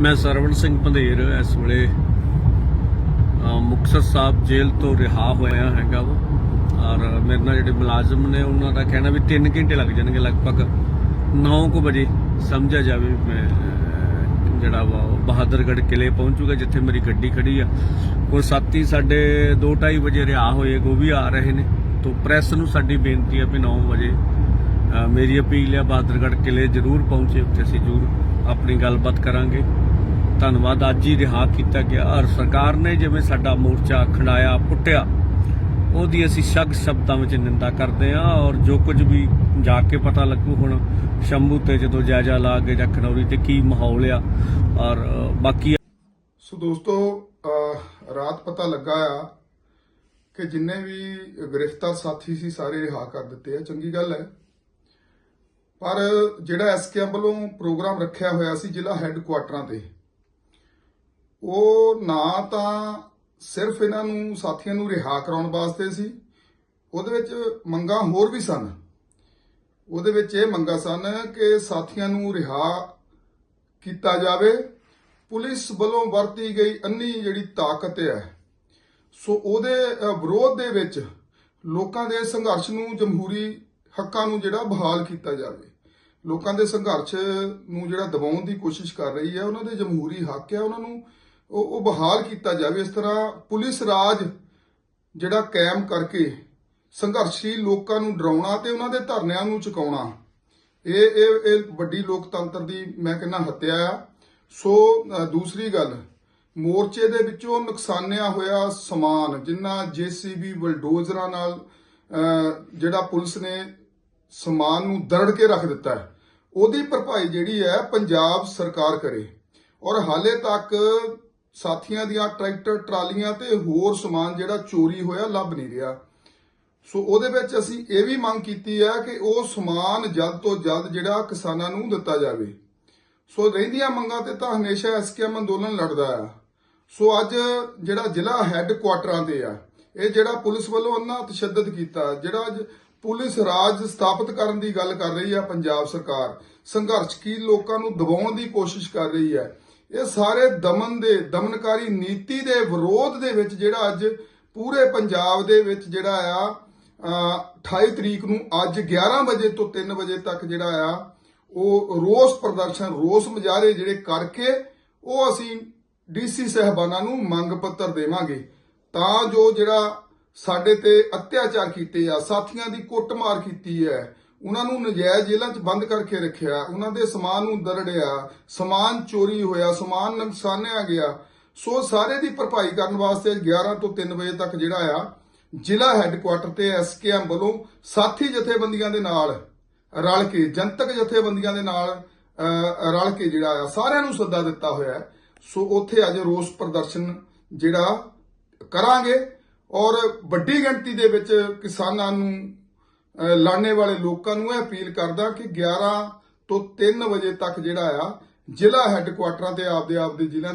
ਮੈਂ ਸਰਵਣ ਸਿੰਘ ਪੰਧੇਰ ਇਸ ਵੇਲੇ ਅ, ਮੁਕਤਸਰ ਸਾਹਿਬ ਜੇਲ੍ਹ ਤੋਂ ਰਿਹਾ ਹੋਇਆ ਹੈਗਾ ਵਾ। ਔਰ ਮੇਰੇ ਨਾਲ ਜਿਹੜੇ ਮੁਲਾਜ਼ਮ ਨੇ ਉਹਨਾਂ ਦਾ ਕਹਿਣਾ ਵੀ 3 ਘੰਟੇ ਲੱਗ ਜਾਣਗੇ ਲਗਭਗ 9:00 ਵਜੇ ਸਮਝਿਆ ਜਾਵੇ ਮੈਂ ਜਿਹੜਾ ਵਾ ਉਹ ਬਹਾਦਰਗੜ੍ਹ ਕਿਲੇ ਪਹੁੰਚੂਗਾ ਜਿੱਥੇ ਮੇਰੀ ਗੱਡੀ ਖੜੀ ਆ। ਕੋਈ ਸਾਥੀ ਸਾਡੇ 2:30 ਵਜੇ ਰਿਹਾ ਹੋਏ ਉਹ ਵੀ ਆ ਰਹੇ ਨੇ। ਤੋਂ ਪ੍ਰੈਸ ਨੂੰ ਸਾਡੀ ਬੇਨਤੀ ਹੈ ਵੀ 9 ਵਜੇ ਮੇਰੀ ਅਪੀਲ ਹੈ ਬਹਾਦਰਗੜ੍ਹ ਕਿਲੇ ਜ਼ਰੂਰ ਪਹੁੰਚੇ ਉੱਥੇ ਅਸੀਂ ਜ਼ਰੂਰ ਆਪਣੀ ਗੱਲਬਾਤ ਕਰਾਂਗੇ। ਧੰਨਵਾਦ। ਅੱਜ ਹੀ ਰਿਹਾ ਕੀਤਾ ਗਿਆ। ਔਰ ਸਰਕਾਰ ਨੇ ਜਿਵੇਂ ਸਾਡਾ ਮੋਰਚਾ ਖੰਡਾਇਆ, ਪੁੱਟਿਆ, ਉਹਦੀ ਅਸੀਂ ਸ਼ੱਕ ਸ਼ਬਦਾਂ ਵਿੱਚ ਨਿੰਦਾ ਕਰਦੇ ਹਾਂ। ਔਰ ਜੋ ਕੁਝ ਵੀ ਜਾ ਕੇ ਪਤਾ ਲੱਗੂ, ਹੁਣ ਸ਼ੰਭੂ ਤੇ ਜਦੋਂ ਜਾਇਜ਼ਾ ਲਾ ਕੇ ਜਾਂ ਖਨੌਰੀ ਤੇ ਕੀ ਮਾਹੌਲ ਆ। ਔਰ ਬਾਕੀ ਸੋ ਦੋਸਤੋ ਰਾਤ ਪਤਾ ਲੱਗਾ ਆ ਕਿ ਜਿੰਨੇ ਵੀ ਗ੍ਰਿਫਤਾਰ ਸਾਥੀ ਸੀ, ਸਾਰੇ ਰਿਹਾ ਕਰ ਦਿੱਤੇ ਆ। ਚੰਗੀ ਗੱਲ ਹੈ। ਪਰ ਜਿਹੜਾ ਐਸਕੇਐਮ ਵੱਲੋਂ ਪ੍ਰੋਗਰਾਮ ਰੱਖਿਆ ਹੋਇਆ ਸੀ ਜ਼ਿਲ੍ਹਾ ਹੈੱਡਕੁਆਟਰਾਂ ਤੇ ਉਹ ਨਾ ਤਾਂ ਸਿਰਫ ਇਹਨਾਂ ਨੂੰ ਸਾਥੀਆਂ ਨੂੰ ਰਿਹਾ ਕਰਾਉਣ ਵਾਸਤੇ ਸੀ, ਉਹਦੇ ਵਿੱਚ ਮੰਗਾਂ ਹੋਰ ਵੀ ਸਨ। ਉਹਦੇ ਵਿੱਚ ਇਹ ਮੰਗਾਂ ਸਨ ਕਿ ਸਾਥੀਆਂ ਨੂੰ ਰਿਹਾ ਕੀਤਾ ਜਾਵੇ। ਪੁਲਿਸ ਵੱਲੋਂ ਵਰਤੀ ਗਈ ਅੰਨੀ ਜਿਹੜੀ ਤਾਕਤ ਹੈ, ਸੋ ਉਹਦੇ ਵਿਰੋਧ ਦੇ ਵਿੱਚ ਲੋਕਾਂ ਦੇ ਸੰਘਰਸ਼ ਨੂੰ ਜਮਹੂਰੀ ਹੱਕਾਂ ਨੂੰ ਜਿਹੜਾ ਬਹਾਲ ਕੀਤਾ ਜਾਵੇ। ਲੋਕਾਂ ਦੇ ਸੰਘਰਸ਼ ਨੂੰ ਜਿਹੜਾ ਦਬਾਉਣ ਦੀ ਕੋਸ਼ਿਸ਼ ਕਰ ਰਹੀ ਹੈ, ਉਹਨਾਂ ਦੇ ਜਮਹੂਰੀ ਹੱਕ ਹੈ, ਉਹਨਾਂ ਨੂੰ ਉਹ ਉਹ ਬਹਾਲ ਕੀਤਾ ਜਾਵੇ, ਇਸ ਤਰ੍ਹਾਂ ਪੁਲਿਸ ਰਾਜ ਜਿਹੜਾ ਕਾਇਮ ਕਰਕੇ ਸੰਘਰਸ਼ੀ ਲੋਕਾਂ ਨੂੰ ਡਰਾਉਣਾ ਤੇ ਉਹਨਾਂ ਦੇ ਧਰਨਿਆਂ ਨੂੰ ਚੁਕਾਉਣਾ। ਇਹ ਇਹ ਇਹ ਵੱਡੀ ਲੋਕਤੰਤਰ ਦੀ ਮੈਂ ਕਹਿੰਦਾ ਹੱਤਿਆ ਆ। ਸੋ ਦੂਸਰੀ ਗੱਲ, ਮੋਰਚੇ ਦੇ ਵਿੱਚੋਂ ਨੁਕਸਾਨਿਆ ਹੋਇਆ ਸਮਾਨ, ਜਿੰਨਾ ਜੀਸੀਬੀ ਬਲਡੋਜ਼ਰਾਂ ਨਾਲ ਜਿਹੜਾ ਪੁਲਿਸ ਨੇ ਸਮਾਨ ਨੂੰ ਦਰੜ ਕੇ ਰੱਖ ਦਿੱਤਾ ਹੈ, ਉਹਦੀ ਭਰਪਾਈ ਜਿਹੜੀ ਹੈ ਪੰਜਾਬ ਸਰਕਾਰ ਕਰੇ। ਔਰ ਹਾਲੇ ਤੱਕ ਸਾਥੀਆਂ ਦੀਆਂ ਟਰੈਕਟਰ, ਟਰਾਲੀਆਂ ਤੇ ਹੋਰ ਸਮਾਨ ਜਿਹੜਾ ਚੋਰੀ ਹੋਇਆ, ਲੱਭ ਨਹੀਂ ਰਿਹਾ। ਸੋ ਉਹਦੇ ਵਿੱਚ ਅਸੀਂ ਇਹ ਵੀ ਮੰਗ ਕੀਤੀ ਹੈ ਕਿ ਉਹ ਸਮਾਨ ਜਲਦ ਤੋਂ ਜਲਦ ਜਿਹੜਾ ਕਿਸਾਨਾਂ ਨੂੰ ਦਿੱਤਾ ਜਾਵੇ। ਸੋ ਰਹਿੰਦੀਆਂ ਮੰਗਾਂ ਤੇ ਤਾਂ ਹਮੇਸ਼ਾ ਐਸਕੇਐਮ ਅੰਦੋਲਨ ਲੜਦਾ ਆ। ਸੋ ਅੱਜ ਜਿਹੜਾ ਜ਼ਿਲ੍ਹਾ ਹੈੱਡਕੁਆਟਰਾਂ ਤੇ ਆ, ਇਹ ਜਿਹੜਾ ਪੁਲਿਸ ਵੱਲੋਂ ਅੰਨਾ ਤਸ਼ੱਦਦ ਕੀਤਾ, ਜਿਹੜਾ ਅੱਜ ਪੁਲਿਸ ਰਾਜ ਸਥਾਪਿਤ ਕਰਨ ਦੀ ਗੱਲ ਕਰ ਰਹੀ ਆ ਪੰਜਾਬ ਸਰਕਾਰ, ਸੰਘਰਸ਼ ਕੀ ਲੋਕਾਂ ਨੂੰ ਦਬਾਉਣ ਦੀ ਕੋਸ਼ਿਸ਼ ਕਰ ਰਹੀ ਹੈ ਇਹ ਸਾਰੇ ਦਮਨ ਦੇ ਦਮਨਕਾਰੀ ਨੀਤੀ ਦੇ ਵਿਰੋਧ ਦੇ ਵਿੱਚ ਜਿਹੜਾ ਅੱਜ ਪੂਰੇ ਪੰਜਾਬ ਦੇ ਵਿੱਚ ਜਿਹੜਾ ਆ ਅ, 28 ਤਰੀਕ ਨੂੰ ਅੱਜ 11 ਵਜੇ ਤੋਂ 3 ਵਜੇ ਤੱਕ ਜਿਹੜਾ ਆ ਉਹ ਰੋਸ ਪ੍ਰਦਰਸ਼ਨ ਰੋਸ ਮੁਜ਼ਾਹਰੇ ਜਿਹੜੇ ਕਰਕੇ ਉਹ ਅਸੀਂ ਡੀਸੀ ਸਹਿਬਾਨਾਂ ਨੂੰ ਮੰਗ ਪੱਤਰ ਦੇਵਾਂਗੇ। ਤਾਂ ਜੋ ਜਿਹੜਾ ਸਾਡੇ ਤੇ ਅਤਿਆਚਾਰ ਕੀਤੇ ਆ ਸਾਥੀਆਂ ਦੀ ਕੁੱਟਮਾਰ ਕੀਤੀ ਹੈ ਉਹਨਾਂ ਨੂੰ ਨਜਾਇਜ਼ ਜੇਲ੍ਹਾਂ 'ਚ ਬੰਦ ਕਰਕੇ ਰੱਖਿਆ ਉਹਨਾਂ ਦੇ ਸਮਾਨ ਨੂੰ ਦਰੜਿਆ ਸਮਾਨ ਚੋਰੀ ਹੋਇਆ ਸਮਾਨ ਨੁਕਸਾਨਿਆ ਗਿਆ। ਸੋ ਸਾਰੇ ਦੀ ਭਰਪਾਈ ਕਰਨ ਵਾਸਤੇ 11 ਤੋਂ 3 ਵਜੇ ਤੱਕ ਜਿਹੜਾ ਆ ਜ਼ਿਲ੍ਹਾ ਹੈੱਡਕੁਆਟਰ ਤੇ ਐਸਕੇਐਮ ਵੱਲੋਂ ਸਾਥੀ ਜਥੇਬੰਦੀਆਂ ਦੇ ਨਾਲ ਰਲ ਕੇ ਜਨਤਕ ਜਥੇਬੰਦੀਆਂ ਦੇ ਨਾਲ ਅਹ, ਰਲ ਕੇ ਜਿਹੜਾ ਆ ਸਾਰਿਆਂ ਨੂੰ ਸੱਦਾ ਦਿੱਤਾ ਹੋਇਆ ਸੋ ਉੱਥੇ ਅੱਜ ਰੋਸ ਪ੍ਰਦਰਸ਼ਨ ਜਿਹੜਾ ਕਰਾਂਗੇ ਔਰ ਵੱਡੀ ਗਿਣਤੀ ਦੇ ਵਿੱਚ ਕਿਸਾਨਾਂ ਨੂੰ ਲਾਣੇ ਵਾਲੇ ਲੋਕਾਂ ਨੂੰ ਇਹ ਅਪੀਲ ਕਰਦਾ ਕਿ 11 ਤੋਂ 3 ਵਜੇ ਤੱਕ ਜਿਹੜਾ ਆ ਜ਼ਿਲ੍ਹਾ ਹੈੱਡਕੁਆਟਰਾਂ ਤੇ ਆਪਦੇ ਆਪਦੇ ਜ਼ਿਲ੍ਹਿਆਂ ਦੇ